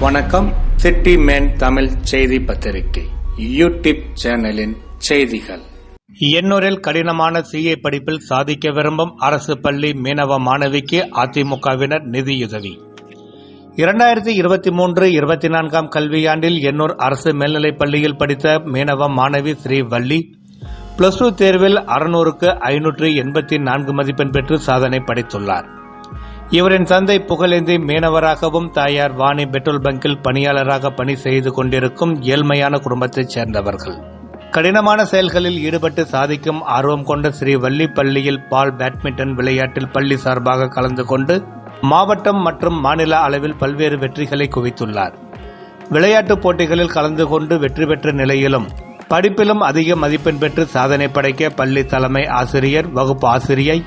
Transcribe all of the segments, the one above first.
வணக்கம். City man Tamil செய்தி பத்திரிகை. யூடியூப் சேனலின் செய்திகள். எண்ணூரில் கடினமான சிஏ படிப்பில் சாதிக்க விரும்பும் அரசு பள்ளி மீனவ மாணவிக்கு அதிமுகவினர் நிதியுதவி. இரண்டாயிரத்தி இருபத்தி மூன்று இருபத்தி நான்காம் கல்வியாண்டில் எண்ணூர் அரசு மேல்நிலைப் பள்ளியில் படித்த மீனவ மாணவி ஸ்ரீ வள்ளி பிளஸ் டூ தேர்வில் அறுநூறுக்கு ஐநூற்று எண்பத்தி நான்கு மதிப்பெண் பெற்று சாதனை படைத்துள்ளார். இவரின் தந்தை புகழேந்தி மீனவராகவும் தாயார் வாணி பெட்ரோல் பங்கில் பணியாளராக பணி செய்து கொண்டிருக்கும் ஏழ்மையான குடும்பத்தைச் சேர்ந்தவர்கள். கடினமான செயல்களில் ஈடுபட்டு சாதிக்கும் ஆர்வம் கொண்ட ஸ்ரீ வள்ளி பள்ளியில் பால் பேட்மிண்டன் விளையாட்டில் பள்ளி சார்பாக கலந்து கொண்டு மாவட்டம் மற்றும் மாநில அளவில் பல்வேறு வெற்றிகளை குவித்துள்ளார். விளையாட்டுப் போட்டிகளில் கலந்து கொண்டு வெற்றி பெற்ற நிலையிலும் படிப்பிலும் அதிக மதிப்பெண் பெற்று சாதனை படைக்க பள்ளி தலைமை ஆசிரியர் வகுப்பு ஆசிரியை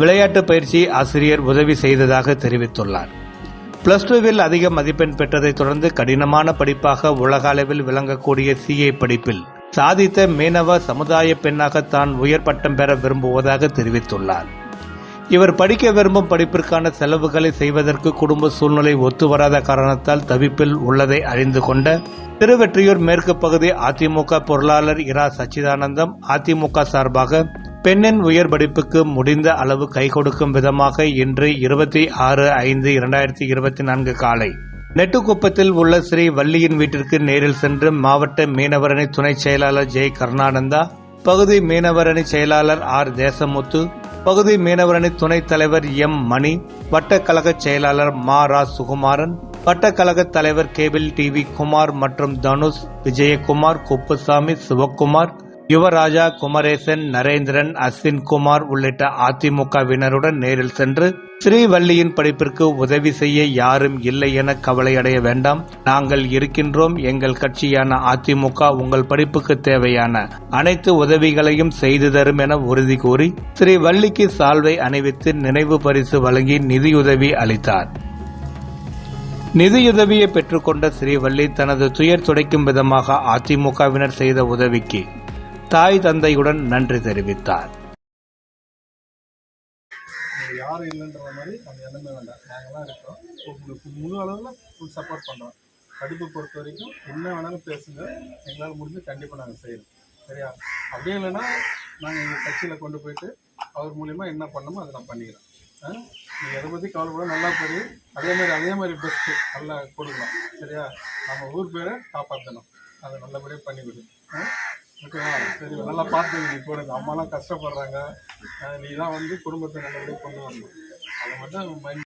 விளையாட்டு பயிற்சி ஆசிரியர் உதவி செய்ததாக தெரிவித்துள்ளார். பிளஸ் டூவில் அதிக மதிப்பெண் பெற்றதைத் தொடர்ந்து கடினமான படிப்பாக உலக அளவில் விளங்கக்கூடிய சிஏ படிப்பில் சாதித்த மீனவ சமுதாய பெண்ணாக தான் உயர் பட்டம் பெற விரும்புவதாக தெரிவித்துள்ளார். இவர் படிக்க விரும்பும் படிப்பிற்கான செலவுகளை செய்வதற்கு குடும்ப சூழ்நிலை ஒத்து வராத காரணத்தால் தவிப்பில் உள்ளதை அறிந்து கொண்ட திருவெற்றியூர் மேற்கு பகுதி அதிமுக பொருளாளர் இரா சச்சிதானந்தம் அதிமுக சார்பாக பெண்ணின் உயர் படிப்புக்கு முடிந்த அளவு கை கொடுக்கும் விதமாக இன்று இருபத்தி ஆறு ஐந்து இரண்டாயிரத்தி இருபத்தி நான்கு காலை. நெட்டுக்குப்பத்தில் உள்ள ஸ்ரீ வள்ளியின் வீட்டிற்கு நேரில் சென்று மாவட்ட மீனவரணி துணை செயலாளர் ஜெய் கருணானந்தா பகுதி மீனவரணி செயலாளர் ஆர். தேசமுத்து பகுதி மீனவரணி துணைத் தலைவர் எம். மணி வட்டக்கழக செயலாளர் மா. ரா. சுகுமாரன் வட்டக்கழக தலைவர் கேபிள் டிவி குமார் மற்றும் தனுஷ் விஜயகுமார் குப்புசாமி சிவக்குமார் யுவராஜா குமரேசன் நரேந்திரன் அஸ்வின் குமார் உள்ளிட்ட அதிமுகவினருடன் நேரில் சென்று ஸ்ரீவள்ளியின் படிப்பிற்கு உதவி செய்ய யாரும் இல்லை என கவலையடைய வேண்டாம். நாங்கள் இருக்கின்றோம். எங்கள் கட்சியான அதிமுக உங்கள் படிப்புக்கு தேவையான அனைத்து உதவிகளையும் செய்து தரும் என உறுதி கூறி ஸ்ரீவள்ளிக்கு சால்வை அணிவித்து நினைவு பரிசு வழங்கி நிதியுதவி அளித்தார். நிதியுதவியை பெற்றுக்கொண்ட ஸ்ரீவள்ளி தனது துயர் துடைக்கும் விதமாக அதிமுகவினர் செய்த உதவிக்கு தாய் தந்தையுடன் நன்றி தெரிவித்தார். யாரும் இல்லைன்ற மாதிரி அந்த எண்ணமே வேண்டாம். நாங்களாம் இருக்கோம். உங்களுக்கு முழு அளவில் ஃபுல் சப்போர்ட் பண்ணுறோம் படிப்பை பொறுத்த வரைக்கும் என்ன வேணாலும் பேசுங்க. எங்களால் முடிஞ்சு கண்டிப்பாக நாங்கள் செய்யறோம். சரியா? அப்படியே இல்லைன்னா நாங்கள் எங்கள் கட்சியில் கொண்டு போயிட்டு அவர் மூலியமாக என்ன பண்ணணுமோ அதை நான் பண்ணிக்கிறோம். ஆ? நீங்கள் எதை பற்றி கவலைப்பட நல்லா தெரியும். அதே மாதிரி அதே மாதிரி பெஸ்ட்டு நல்லா கொடுக்கலாம். சரியா? நம்ம ஊர் பேரை காப்பாற்றணும் அதை நல்லபடியாக பண்ணி கொடு ஆ? ஓகேவா? சரி நல்லா பார்த்து நீ போடுங்க. அம்மாலாம் கஷ்டப்படுறாங்க. நீ தான் வந்து குடும்பத்தை நல்லபடியாக கொண்டு வரணும். அதை மட்டும் மைண்ட்